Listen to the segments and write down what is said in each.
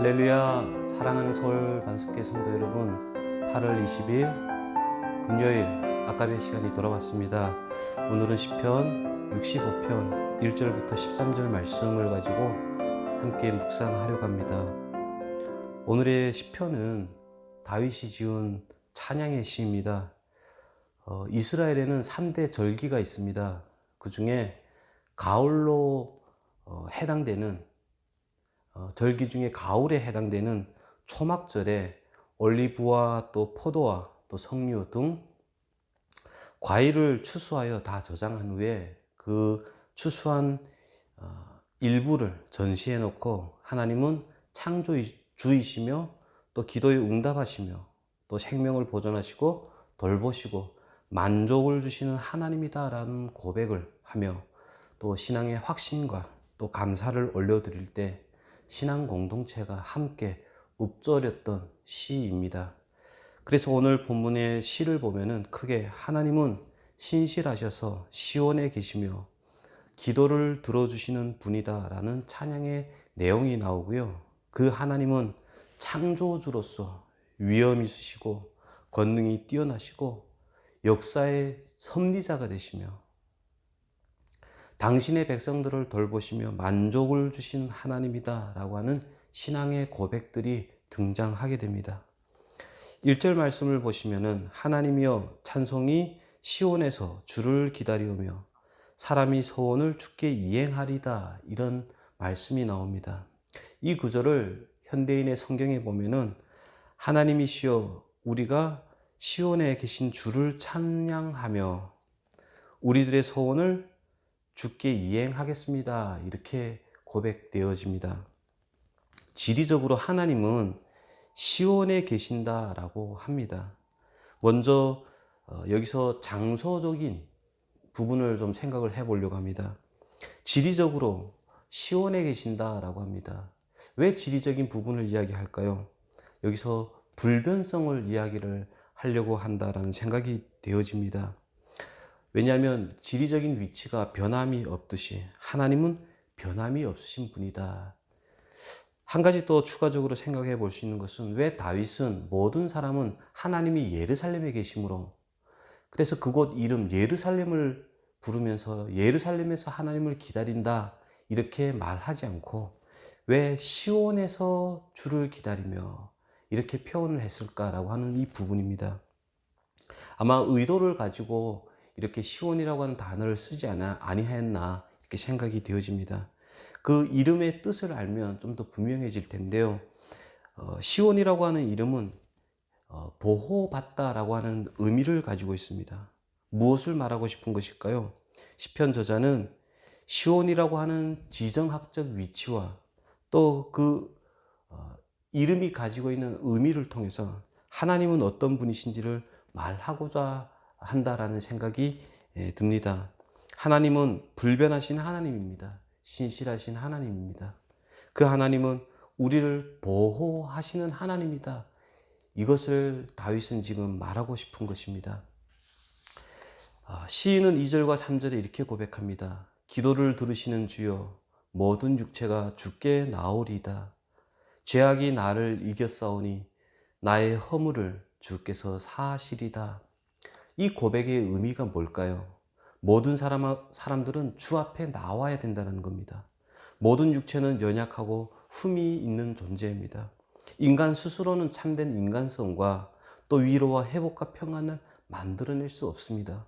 할렐루야. 사랑하는 서울 반석회 성도 여러분 8월 20일 금요일 아까의 시간이 돌아왔습니다. 오늘은 시편 65편 1절부터 13절 말씀을 가지고 함께 묵상하려고 합니다. 오늘의 시편은 다윗이 지은 찬양의 시입니다. 어, 이스라엘에는 3대 절기가 있습니다. 그 중에 가을로 어, 해당되는 어, 절기 중에 가을에 해당되는 초막절에 올리브와 또 포도와 또 석류 등 과일을 추수하여 다 저장한 후에 그 추수한 어, 일부를 전시해 놓고 하나님은 창조주이시며 또 기도에 응답하시며 또 생명을 보존하시고 돌보시고 만족을 주시는 하나님이다라는 고백을 하며 또 신앙의 확신과 또 감사를 올려드릴 때 신앙 공동체가 함께 읊조렸던 시입니다. 그래서 오늘 본문의 시를 보면은 크게 하나님은 신실하셔서 시온에 계시며 기도를 들어주시는 분이다라는 찬양의 내용이 나오고요. 그 하나님은 창조주로서 위엄 있으시고 권능이 뛰어나시고 역사의 섭리자가 되시며 당신의 백성들을 돌보시며 만족을 주신 하나님이다 라고 하는 신앙의 고백들이 등장하게 됩니다. 1절 말씀을 보시면은 하나님이여 찬송이 시온에서 주를 기다리오며 사람이 소원을 주께 이행하리다 이런 말씀이 나옵니다. 이 구절을 현대인의 성경에 보면은 하나님이시여 우리가 시온에 계신 주를 찬양하며 우리들의 소원을 주께 이행하겠습니다. 이렇게 고백되어집니다. 지리적으로 하나님은 시온에 계신다라고 합니다. 먼저 어, 여기서 장소적인 부분을 좀 생각을 해 보려고 합니다. 지리적으로 시온에 계신다라고 합니다. 왜 지리적인 부분을 이야기할까요? 여기서 불변성을 이야기를 하려고 한다라는 생각이 되어집니다. 왜냐하면 지리적인 위치가 변함이 없듯이 하나님은 변함이 없으신 분이다. 한 가지 또 추가적으로 생각해 볼 수 있는 것은 왜 다윗은 모든 사람은 하나님이 예루살렘에 계심으로 그래서 그곳 이름 예루살렘을 부르면서 예루살렘에서 하나님을 기다린다 이렇게 말하지 않고 왜 시온에서 주를 기다리며 이렇게 표현을 했을까라고 하는 이 부분입니다. 아마 의도를 가지고 이렇게 시온이라고 하는 단어를 쓰지 않아 아니하였나 이렇게 생각이 되어집니다. 그 이름의 뜻을 알면 좀 더 분명해질 텐데요. 어, 시온이라고 하는 이름은 어, 보호받다라고 하는 의미를 가지고 있습니다. 무엇을 말하고 싶은 것일까요? 시편 저자는 시온이라고 하는 지정학적 위치와 또그 어, 이름이 가지고 있는 의미를 통해서 하나님은 어떤 분이신지를 말하고자 한다라는 생각이 예, 듭니다. 하나님은 불변하신 하나님입니다. 신실하신 하나님입니다. 그 하나님은 우리를 보호하시는 하나님이다. 이것을 다윗은 지금 말하고 싶은 것입니다. 아, 시인은 2절과 3절에 이렇게 고백합니다. 기도를 들으시는 주여 모든 육체가 주께 나오리다. 죄악이 나를 이겼사오니 나의 허물을 주께서 사하시리다. 이 고백의 의미가 뭘까요? 모든 사람, 사람들은 주 앞에 나와야 된다는 겁니다. 모든 육체는 연약하고 흠이 있는 존재입니다. 인간 스스로는 참된 인간성과 또 위로와 회복과 평안을 만들어낼 수 없습니다.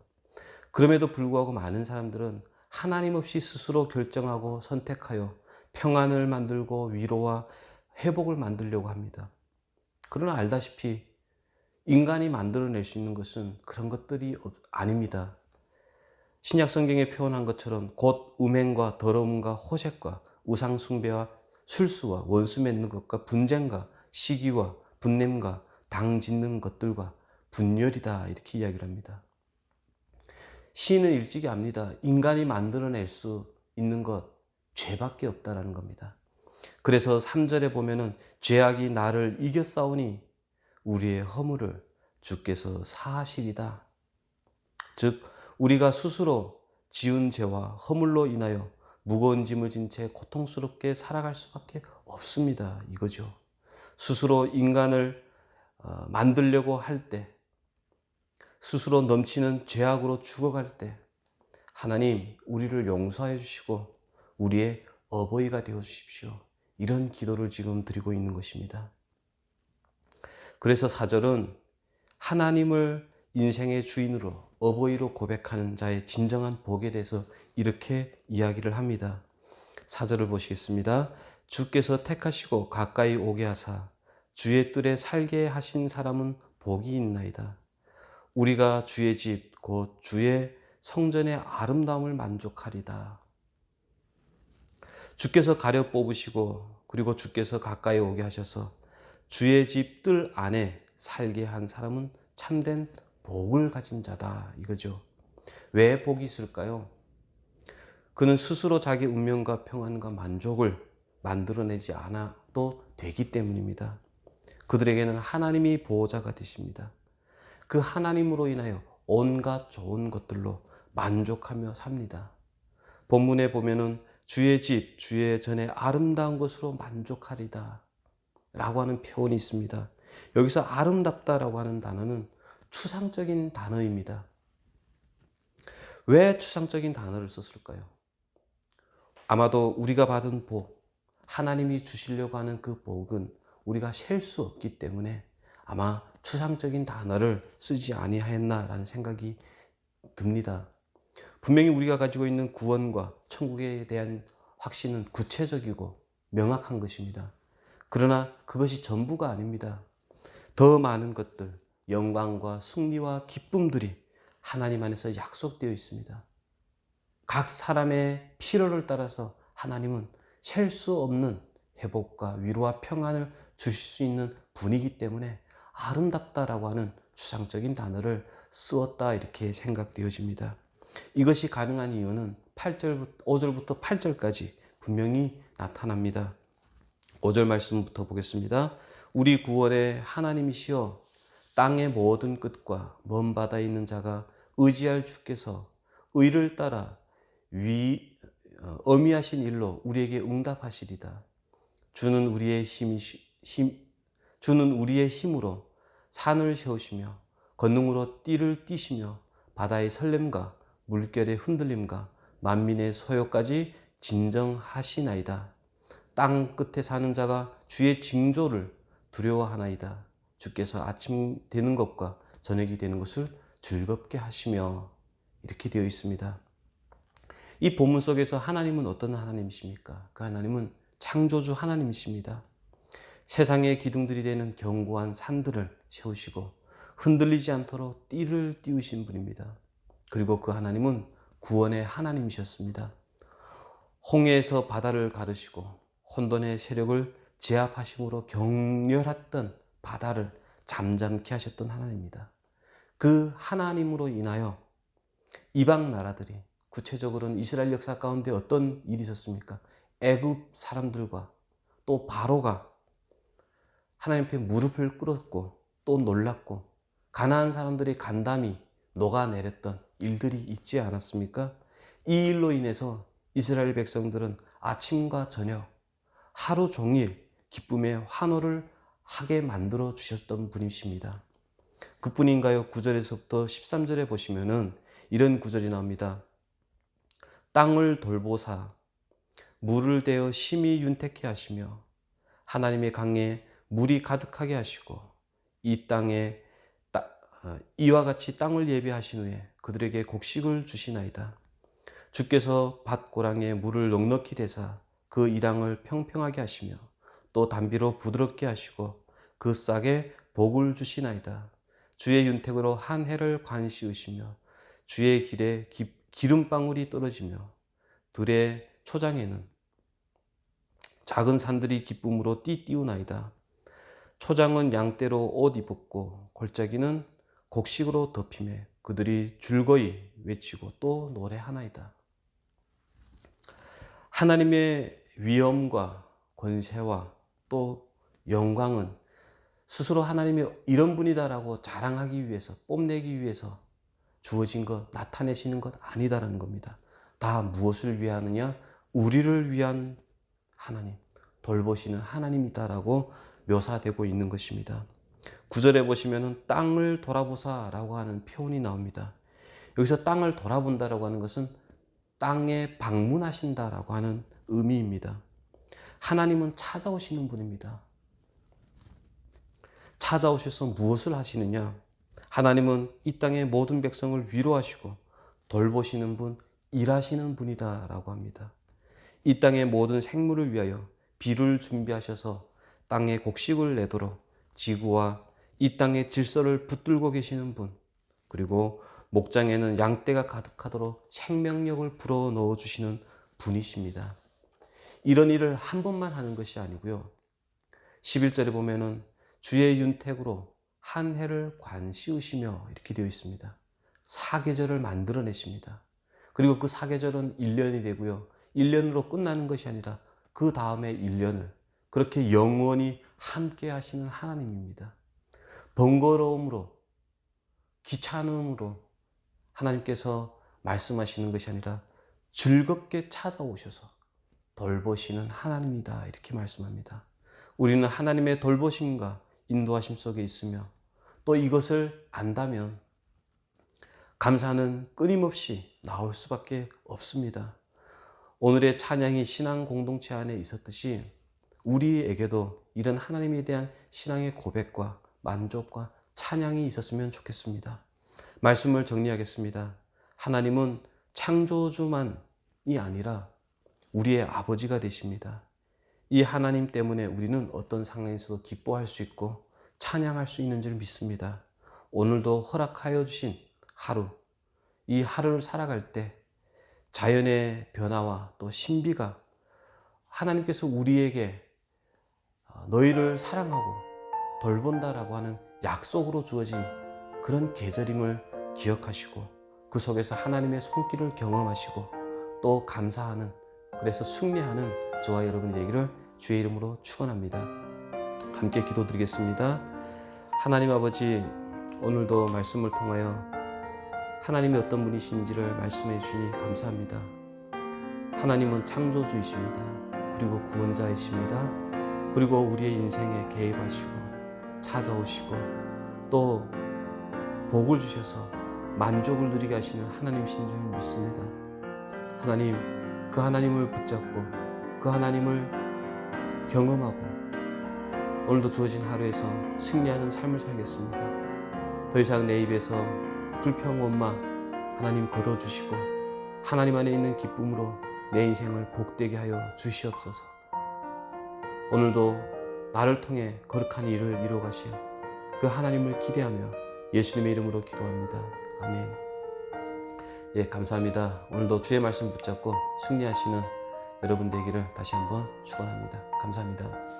그럼에도 불구하고 많은 사람들은 하나님 없이 스스로 결정하고 선택하여 평안을 만들고 위로와 회복을 만들려고 합니다. 그러나 알다시피 인간이 만들어낼 수 있는 것은 그런 것들이 아닙니다. 신약 성경에 표현한 것처럼 곧 음행과 더러움과 호색과 우상 숭배와 술수와 원수 맺는 것과 분쟁과 시기와 분냄과 당 짓는 것들과 분열이다 이렇게 이야기를 합니다. 시인은 일찍이 압니다. 인간이 만들어낼 수 있는 것 죄밖에 없다라는 겁니다. 그래서 3절에 보면은 죄악이 나를 이겼사오니 우리의 허물을 주께서 사하시리다. 즉 우리가 스스로 지은 죄와 허물로 인하여 무거운 짐을 진 채 고통스럽게 살아갈 수밖에 없습니다. 이거죠. 스스로 인간을 어, 만들려고 할 때, 스스로 넘치는 죄악으로 죽어갈 때, 하나님 우리를 용서해 주시고 우리의 어버이가 되어 주십시오. 이런 기도를 지금 드리고 있는 것입니다. 그래서 사절은 하나님을 인생의 주인으로 어버이로 고백하는 자의 진정한 복에 대해서 이렇게 이야기를 합니다. 사절을 보시겠습니다. 주께서 택하시고 가까이 오게 하사 주의 뜰에 살게 하신 사람은 복이 있나이다. 우리가 주의 집, 곧 주의 성전의 아름다움을 만족하리다. 주께서 가려 뽑으시고 그리고 주께서 가까이 오게 하셔서 주의 집뜰 안에 살게 한 사람은 참된 복을 가진 자다 이거죠. 왜 복이 있을까요? 그는 스스로 자기 운명과 평안과 만족을 만들어내지 않아도 되기 때문입니다. 그들에게는 하나님이 보호자가 되십니다. 그 하나님으로 인하여 온갖 좋은 것들로 만족하며 삽니다. 본문에 보면은 주의 집, 주의 전에 아름다운 것으로 만족하리다. 라고 하는 표현이 있습니다. 여기서 아름답다라고 하는 단어는 추상적인 단어입니다. 왜 추상적인 단어를 썼을까요? 아마도 우리가 받은 복, 하나님이 주시려고 하는 그 복은 우리가 셀 수 없기 때문에 아마 추상적인 단어를 쓰지 아니하였나라는 생각이 듭니다. 분명히 우리가 가지고 있는 구원과 천국에 대한 확신은 구체적이고 명확한 것입니다. 그러나 그것이 전부가 아닙니다. 더 많은 것들, 영광과 승리와 기쁨들이 하나님 안에서 약속되어 있습니다. 각 사람의 필요를 따라서 하나님은 셀 수 없는 회복과 위로와 평안을 주실 수 있는 분이기 때문에 아름답다라고 하는 추상적인 단어를 쓰었다 이렇게 생각되어집니다. 이것이 가능한 이유는 8절부터 5절부터 8절까지 분명히 나타납니다. 5절 말씀부터 보겠습니다. 우리 구원의 하나님이시여 땅의 모든 끝과 먼 바다에 있는 자가 의지할 주께서 의를 따라 위 어, 어미하신 일로 우리에게 응답하시리다. 주는 우리의 힘이 힘 주는 우리의 힘으로 산을 세우시며 건능으로 띠를 띠시며 바다의 설렘과 물결의 흔들림과 만민의 소요까지 진정하시나이다. 땅 끝에 사는 자가 주의 징조를 두려워하나이다. 주께서 아침 되는 것과 저녁이 되는 것을 즐겁게 하시며 이렇게 되어 있습니다. 이 본문 속에서 하나님은 어떤 하나님이십니까? 그 하나님은 창조주 하나님이십니다. 세상의 기둥들이 되는 견고한 산들을 세우시고 흔들리지 않도록 띠를 띄우신 분입니다. 그리고 그 하나님은 구원의 하나님이셨습니다. 홍해에서 바다를 가르시고 혼돈의 세력을 제압하심으로 격렬했던 바다를 잠잠케 하셨던 하나님입니다. 그 하나님으로 인하여 이방 나라들이 구체적으로는 이스라엘 역사 가운데 어떤 일이 있었습니까? 애굽 사람들과 또 바로가 하나님 앞에 무릎을 꿇었고 또 놀랐고 가나안 사람들이 간담이 녹아내렸던 일들이 있지 않았습니까? 이 일로 인해서 이스라엘 백성들은 아침과 저녁 하루 종일 기쁨의 환호를 하게 만들어 주셨던 분이십니다. 그뿐인가요? 9절에서부터 13절에 보시면은 이런 구절이 나옵니다. 땅을 돌보사 물을 대어 심히 윤택케 하시며 하나님의 강에 물이 가득하게 하시고 이 땅에 어, 이와 같이 땅을 예비하신 후에 그들에게 곡식을 주시나이다. 주께서 밭고랑에 물을 넉넉히 대사 그 이랑을 평평하게 하시며 또 담비로 부드럽게 하시고 그 싹에 복을 주시나이다. 주의 윤택으로 한 해를 관시우시며 주의 길에 기름방울이 떨어지며 들의 초장에는 작은 산들이 기쁨으로 띠띠우나이다. 초장은 양떼로 옷 입었고 골짜기는 곡식으로 덮임에 그들이 즐거이 외치고 또 노래하나이다. 하나님의 위엄과 권세와 또 영광은 스스로 하나님이 이런 분이다라고 자랑하기 위해서 뽐내기 위해서 주어진 것 나타내시는 것 아니다라는 겁니다. 다 무엇을 위하느냐? 우리를 위한 하나님, 돌보시는 하나님이다라고 묘사되고 있는 것입니다. 구절에 보시면은 땅을 돌아보사라고 하는 표현이 나옵니다. 여기서 땅을 돌아본다라고 하는 것은 땅에 방문하신다라고 하는 의미입니다. 하나님은 찾아오시는 분입니다. 찾아오셔서 무엇을 하시느냐? 하나님은 이 땅의 모든 백성을 위로하시고 돌보시는 분, 일하시는 분이다라고 합니다. 이 땅의 모든 생물을 위하여 비를 준비하셔서 땅에 곡식을 내도록 지구와 이 땅의 질서를 붙들고 계시는 분, 그리고 목장에는 양떼가 가득하도록 생명력을 불어 넣어 주시는 분이십니다. 이런 일을 한 번만 하는 것이 아니고요. 11절에 보면은 주의 윤택으로 한 해를 관시우시며 이렇게 되어 있습니다. 사계절을 만들어내십니다. 그리고 그 사계절은 1년이 되고요. 1년으로 끝나는 것이 아니라 그 다음에 1년을 그렇게 영원히 함께 하시는 하나님입니다. 번거로움으로, 귀찮음으로 하나님께서 말씀하시는 것이 아니라 즐겁게 찾아오셔서 돌보시는 하나님이다. 이렇게 말씀합니다. 우리는 하나님의 돌보심과 인도하심 속에 있으며 또 이것을 안다면 감사는 끊임없이 나올 수밖에 없습니다. 오늘의 찬양이 신앙 공동체 안에 있었듯이 우리에게도 이런 하나님에 대한 신앙의 고백과 만족과 찬양이 있었으면 좋겠습니다. 말씀을 정리하겠습니다. 하나님은 창조주만이 아니라 우리의 아버지가 되십니다. 이 하나님 때문에 우리는 어떤 상황에서도 기뻐할 수 있고 찬양할 수 있는 줄 믿습니다. 오늘도 허락하여 주신 하루, 이 하루를 살아갈 때 자연의 변화와 또 신비가 하나님께서 우리에게 어, 너희를 사랑하고 돌본다라고 하는 약속으로 주어진 그런 계절임을 기억하시고 그 속에서 하나님의 손길을 경험하시고 또 감사하는 그래서 승리하는 저와 여러분이 되기를 주의 이름으로 축원합니다. 함께 기도드리겠습니다. 하나님 아버지 오늘도 말씀을 통하여 하나님이 어떤 분이신지를 말씀해 주시니 감사합니다. 하나님은 창조주이십니다. 그리고 구원자이십니다. 그리고 우리의 인생에 개입하시고 찾아오시고 또 복을 주셔서 만족을 누리게 하시는 하나님이신 줄 믿습니다. 하나님, 그 하나님을 붙잡고 그 하나님을 경험하고 오늘도 주어진 하루에서 승리하는 삶을 살겠습니다. 더 이상 내 입에서 불평, 원망 하나님 걷어주시고 하나님 안에 있는 기쁨으로 내 인생을 복되게 하여 주시옵소서. 오늘도 나를 통해 거룩한 일을 이루어 가실 그 하나님을 기대하며 예수님의 이름으로 기도합니다. 아멘. 예, 감사합니다. 오늘도 주의 말씀 붙잡고 승리하시는 여러분 되기를 다시 한번 축원합니다. 감사합니다.